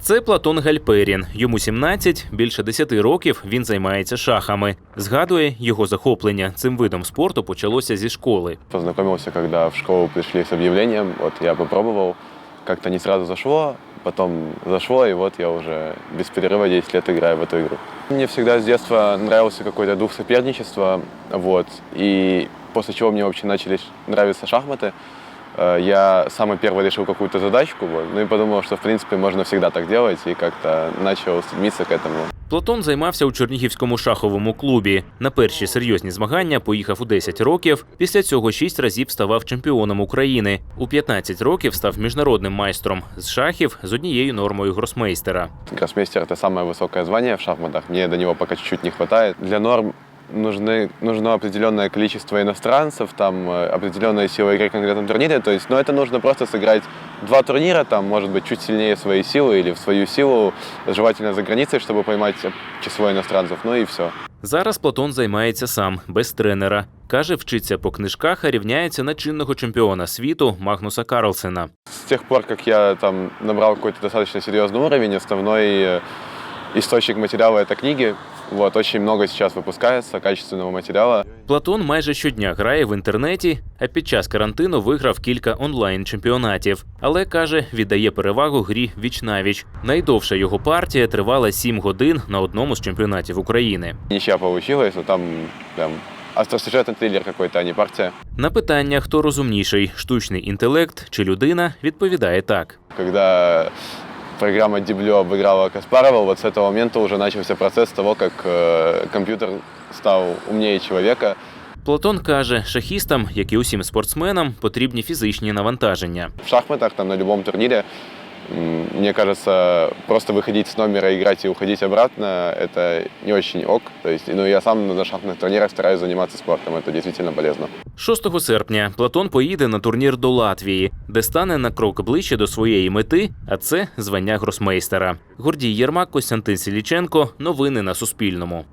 Це Платон Гальперін. Йому 17, більше 10 років він займається шахами. Згадує, його захоплення цим видом спорту почалося зі школи. Познакомился, когда в школу пришли с объявлением. Вот я попробовал, как-то не сразу зашло, потом зашло, и вот я уже без перерыва 10 лет играю в эту игру. Мне всегда с детства нравился какой-то дух соперничества, вот, и после чего мне вообще начали нравиться шахматы. Э, Я самый первый решил какую-то задачку, вот, ну и подумал, что в принципе можно всегда так делать, и как-то начал стремиться к этому. Платон займався у Чернігівському шаховому клубі. На перші серйозні змагання поїхав у 10 років. Після цього 6 разів ставав чемпіоном України. У 15 років став міжнародним майстром з шахів з однією нормою гросмейстера. Гроссмейстер – это самое высокое звание в шахматах. Мне до него пока чуть-чуть не хватает. Для норм нужны, нужно определенное количество иностранцев, там э, определенная сила игры в конкретном турнире. То есть, но это нужно просто сыграть два турнира, там, может быть, чуть сильнее своей силы или в свою силу, желательно за границей, чтобы поймать число иностранцев. Ну и все. Зараз Платон займається сам, без тренера. Каже, вчиться по книжках, а рівняється на чинного чемпіона світу Магнуса Карлсена. С тех пор, как я там набрал какой-то достаточно серьезный уровень, основной э, источник материала – это книги. Вот, очень много сейчас выпускается качественного материала. Платон майже щодня грає в інтернеті, а під час карантину виграв кілька онлайн-чемпіонатів. Але каже, віддає перевагу грі віч-навіч. Найдовша його партія тривала 7 годин на одному з чемпіонатів України. Ничья получилась, но там прям остросюжетный триллер какой-то, а не партия. На питання, хто розумніший, штучний інтелект чи людина, відповідає так. Когда программа Диблю обыграла Каспарова, вот с этого момента уже начался процесс того, как э, компьютер стал умнее человека. Платон каже, шахістам, як і усім спортсменам, потрібні фізичні навантаження. В шахматах, там, на любом турнире, м, мне кажется, просто выходить с номера, играть и уходить обратно, это не очень ок. То есть, ну, я сам на шахматных турнирах стараюсь заниматься спортом, это действительно полезно. 6 серпня Платон поїде на турнір до Латвії, де стане на крок ближче до своєї мети, а це звання гросмейстера. Гордій Єрмак, Костянтин Сіліченко. Новини на Суспільному.